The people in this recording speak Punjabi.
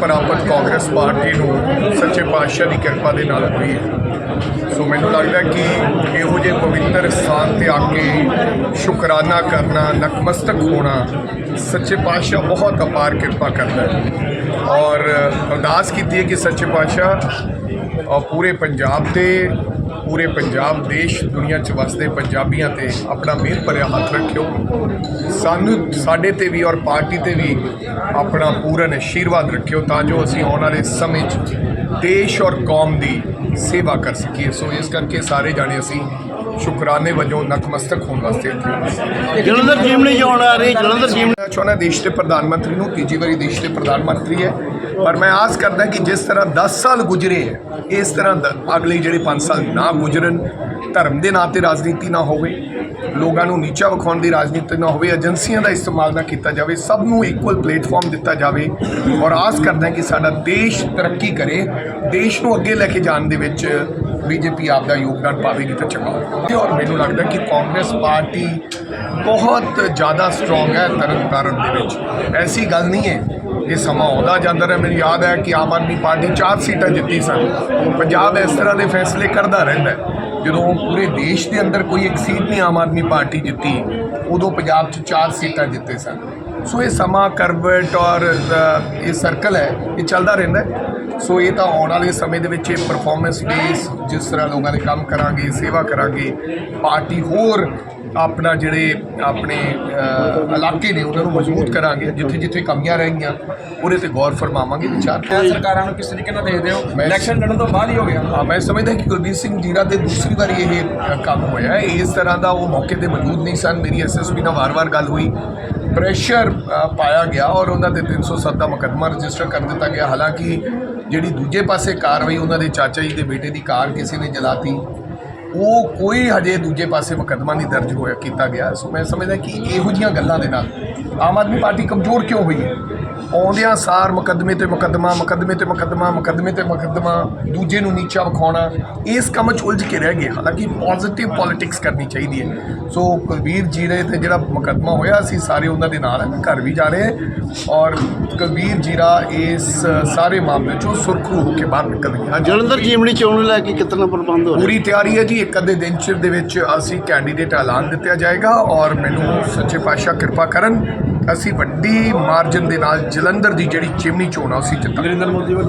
ਪ੍ਰਾਪਤ ਕਾਂਗਰਸ ਪਾਰਟੀ ਨੂੰ ਸੱਚੇ ਪਾਤਸ਼ਾਹ ਦੀ ਕਿਰਪਾ ਦੇ ਨਾਲ ਹੋਈ ਹੈ। ਸੋ ਮੈਨੂੰ ਲੱਗਦਾ ਕਿ ਇਹੋ ਜਿਹੇ ਪਵਿੱਤਰ ਸਥਾਨ ਤੇ ਆ ਕੇ ਸ਼ੁਕਰਾਨਾ ਕਰਨਾ, ਨਤਮਸਤਕ ਹੋਣਾ ਸੱਚੇ ਪਾਤਸ਼ਾਹ ਬਹੁਤ ਅਪਾਰ ਕਿਰਪਾ ਕਰਦਾ ਹੈ। ਔਰ ਅਰਦਾਸ ਕੀਤੀ ਹੈ ਕਿ ਸੱਚੇ ਪਾਤਸ਼ਾਹ ਪੂਰੇ ਪੰਜਾਬ ਤੇ ਪੂਰੇ ਪੰਜਾਬ ਦੇਸ਼ ਦੁਨੀਆ 'ਚ ਵਸਦੇ ਪੰਜਾਬੀਆਂ ਤੇ ਆਪਣਾ ਮਿਹਰ ਭਰਿਆ ਹੱਥ ਰੱਖਿਓ। ਸਾਨੂੰ ਸਾਡੇ ਤੇ ਵੀ ਔਰ ਪਾਰਟੀ ਤੇ ਵੀ ਆਪਣਾ ਪੂਰਨ ਆਸ਼ੀਰਵਾਦ ਰੱਖਿਓ ਤਾਂ ਜੋ ਅਸੀਂ ਆਉਣ ਵਾਲੇ ਸਮੇਂ 'ਚ ਦੇਸ਼ ਔਰ ਕੌਮ ਦੀ ਸੇਵਾ ਕਰ ਸਕੀਏ। ਸੋ ਇਸ ਕਰਕੇ ਸਾਰੇ ਜਾਣੇ ਅਸੀਂ ਸ਼ੁਕਰਾਨੇ ਵਜੋਂ ਨਤਮਸਤਕ ਹੋਣ ਵਾਸਤੇ। ਜਲੰਧਰ ਚੀਮਣੀ ਚੋਣ ਆ ਰਹੀ ਜਲੰਧਰ ਚੀਮਣੀ ਮੈਂ ਚਾਹੁੰਦਾ ਦੇਸ਼ ਦੇ ਪ੍ਰਧਾਨ ਮੰਤਰੀ ਨੂੰ ਤੀਜੀ ਵਾਰੀ ਦੇਸ਼ ਦੇ ਪ੍ਰਧਾਨ ਮੰਤਰੀ ਹੈ। ਪਰ ਮੈਂ ਆਸ ਕਰਦਾ ਕਿ ਜਿਸ ਤਰ੍ਹਾਂ 10 ਸਾਲ ਗੁਜ਼ਰੇ ਹੈ, ਇਸ ਤਰ੍ਹਾਂ ਦ- ਅਗਲੇ ਜਿਹੜੇ 5 ਸਾਲ ਨਾ ਗੁਜ਼ਰਨ, ਧਰਮ ਦੇ ਨਾਂ ਤੇ ਰਾਜਨੀਤੀ ਨਾ ਹੋਵੇ, ਲੋਕਾਂ ਨੂੰ ਨੀਚਾ ਵਿਖਾਉਣ ਦੀ ਰਾਜਨੀਤੀ ਨਾ ਹੋਵੇ, ਏਜੰਸੀਆਂ ਦਾ ਇਸਤੇਮਾਲ ਨਾ ਕੀਤਾ ਜਾਵੇ, ਸਭ ਨੂੰ ਇਕੁਅਲ ਪਲੇਟਫਾਰਮ ਦਿੱਤਾ ਜਾਵੇ ਔਰ ਆਸ ਕਰਦਾ ਕਿ ਸਾਡਾ ਦੇਸ਼ ਤਰੱਕੀ ਕਰੇ, ਦੇਸ਼ ਨੂੰ ਅੱਗੇ ਲੈ ਕੇ ਜਾਣ ਦੇ ਵਿੱਚ ਬੀਜੇਪੀ ਆਪ ਦਾ ਯੋਗਦਾਨ ਪਾਵੇਗੀ ਤਾਂ ਚੰਗਾ ਹੋਵੇਗਾ ਔਰ ਮੈਨੂੰ ਲੱਗਦਾ ਕਿ ਕਾਂਗਰਸ ਪਾਰਟੀ ਬਹੁਤ ਜ਼ਿਆਦਾ ਸਟਰੋਂਗ ਹੈ ਤਰਨ ਤਾਰਨ ਦੇ ਵਿੱਚ। ਐਸੀ ਗੱਲ ਨਹੀਂ ਹੈ ਇਹ ਸਮਾਂ ਆਉਂਦਾ ਜਾਂਦਾ ਰਿਹਾ। ਮੈਨੂੰ ਯਾਦ ਹੈ ਕਿ ਆਮ ਆਦਮੀ ਪਾਰਟੀ ਚਾਰ ਸੀਟਾਂ ਜਿੱਤੀ ਸਨ। ਪੰਜਾਬ ਇਸ ਤਰ੍ਹਾਂ ਦੇ ਫੈਸਲੇ ਕਰਦਾ ਰਹਿੰਦਾ ਜਦੋਂ ਪੂਰੇ ਦੇਸ਼ ਦੇ ਅੰਦਰ ਕੋਈ ਇੱਕ ਸੀਟ ਨਹੀਂ ਆਮ ਆਦਮੀ ਪਾਰਟੀ ਜਿੱਤੀ, ਉਦੋਂ ਪੰਜਾਬ 'ਚ ਚਾਰ ਸੀਟਾਂ ਜਿੱਤੇ ਸਨ। ਸੋ ਇਹ ਸਮਾਂ ਕਰਵਟ ਔਰ ਇਹ ਸਰਕਲ ਹੈ, ਇਹ ਚੱਲਦਾ ਰਹਿੰਦਾ ਸੋ ਇਹ ਤਾਂ ਆਉਣ ਵਾਲੇ ਸਮੇਂ ਦੇ ਵਿੱਚ ਇਹ ਪਰਫਾਰਮੈਂਸ ਬੇਸ ਜਿਸ ਤਰ੍ਹਾਂ ਲੋਕਾਂ ਦੇ ਕੰਮ ਕਰਾਂਗੇ, ਸੇਵਾ ਕਰਾਂਗੇ, ਪਾਰਟੀ ਹੋਰ ਆਪਣਾ ਜਿਹੜੇ ਆਪਣੇ ਇਲਾਕੇ ਨੇ ਉਹਨਾਂ ਨੂੰ ਮਜ਼ਬੂਤ ਕਰਾਂਗੇ ਜਿੱਥੇ ਜਿੱਥੇ ਕਮੀਆਂ ਰਹਿ ਗਈਆਂ ਉਹਦੇ ਤੇ ਗੌਰ ਫਰਮਾਵਾਂਗੇ ਵਿਚਾਰ ਸਰਕਾਰਾਂ ਨੂੰ ਕਿਸ ਤਰੀਕੇ ਨਾਲ ਦੇਖਦੇ ਹੋ? ਇਲੈਕਸ਼ਨ ਲੜਨ ਤੋਂ ਬਾਅਦ ਹੀ ਹੋ ਗਿਆ। ਹਾਂ ਮੈਂ ਸਮਝਦਾ ਕਿ ਗੁਰਬੀਰ ਸਿੰਘ ਜੀਰਾ ਦੇ ਦੂਸਰੀ ਵਾਰੀ ਇਹ ਕੰਮ ਹੋਇਆ ਹੈ। ਇਸ ਤਰ੍ਹਾਂ ਦਾ ਉਹ ਮੌਕੇ ਤੇ ਮੌਜੂਦ ਨਹੀਂ ਸਨ। ਮੇਰੀ ਐਸਐਸਪੀ ਨਾਲ ਵਾਰ-ਵਾਰ ਗੱਲ ਹੋਈ। ਪ੍ਰੈਸ਼ਰ ਪਾਇਆ ਗਿਆ ਔਰ ਉਹਨਾਂ ਤੇ 307 ਦਾ ਮੁਕੱਦਮਾ ਰਜਿਸਟਰ ਕਰ ਦਿੱਤਾ ਗਿਆ। ਹਾਲਾਂਕਿ ਜਿਹੜੀ ਦੂਜੇ ਪਾਸੇ ਕਾਰਵਾਈ ਉਹਨਾਂ ਦੇ ਚਾਚਾ ਜੀ ਦੇ ਬੇਟੇ ਦੀ ਕਾਰ ਕਿਸੇ ਨੇ ਜਲਾਤੀ। ਉਹ ਕੋਈ ਹਜੇ ਦੂਜੇ ਪਾਸੇ ਮੁਕੱਦਮਾ ਨਹੀਂ ਦਰਜ ਹੋਇਆ ਕੀਤਾ ਗਿਆ। ਸੋ ਮੈਂ ਸਮਝਦਾ ਕਿ ਇਹੋ ਜੀਆਂ ਗੱਲਾਂ ਦੇ ਨਾਲ ਆਮ ਆਦਮੀ ਪਾਰਟੀ ਕਮਜ਼ੋਰ ਕਿਉਂ ਹੋਈ ਹੈ? ਆਉਂਦਿਆਂ ਸਾਰ ਮੁਕੱਦਮੇ ਤੇ ਮੁਕੱਦਮਾ ਮੁਕੱਦਮੇ ਤੇ ਮੁਕੱਦਮਾ ਮੁਕੱਦਮੇ ਤੇ ਮੁਕੱਦਮਾ ਦੂਜੇ ਨੂੰ ਨੀਚਾ ਵਿਖਾਉਣਾ ਇਸ ਕੰਮ 'ਚ ਉਲਝ ਕੇ ਰਹਿ ਗਏ। ਹਾਲਾਂਕਿ ਪੋਜ਼ਿਟਿਵ ਪੋਲਿਟਿਕਸ ਕਰਨੀ ਚਾਹੀਦੀ ਹੈ। ਸੋ ਕੁਲਵੀਰ ਜੀਰੇ ਤੇ ਜਿਹੜਾ ਮੁਕੱਦਮਾ ਹੋਇਆ ਅਸੀਂ ਸਾਰੇ ਉਹਨਾਂ ਦੇ ਨਾਲ ਘਰ ਵੀ ਜਾ ਰਹੇ ਔਰ ਕੁਲਵੀਰ ਜੀਰਾ ਇਸ ਸਾਰੇ ਮਾਮਲੇ 'ਚੋਂ ਸੁਰਖਰੂ ਹੋ ਕੇ ਬਾਹਰ ਨਿਕਲ ਗਿਆ ਜਲੰਧਰ ਚੀਮਣੀ ਚੋਣ ਲੈ ਕੇ ਕਿਤਨਾ ਪ੍ਰਬੰਧ ਹੋ ਰਿਹਾ? ਪੂਰੀ ਤਿਆਰੀ ਹੈ ਜੀ ਇੱਕ ਅੱਧੇ ਦਿਨ ਚਿਰ ਦੇ ਵਿੱਚ ਅਸੀਂ ਕੈਂਡੀਡੇਟ ਐਲਾਨ ਦਿੱਤਾ ਜਾਏਗਾ ਔਰ ਮੈਨੂੰ ਸੱਚੇ ਪਾਤਸ਼ਾਹ ਕਿਰਪਾ ਕਰਨ, ਅਸੀਂ ਵੱਡੀ ਮਾਰਜਨ ਦੇ ਨਾਲ ਜਲੰਧਰ ਦੀ ਜਿਹੜੀ ਚਿਮਨੀ ਚੋਣ ਆ, ਅਸੀਂ ਜਿੱਤਾਂਗੇ। ਨਰਿੰਦਰ ਮੋਦੀ ਵੱਲੋਂ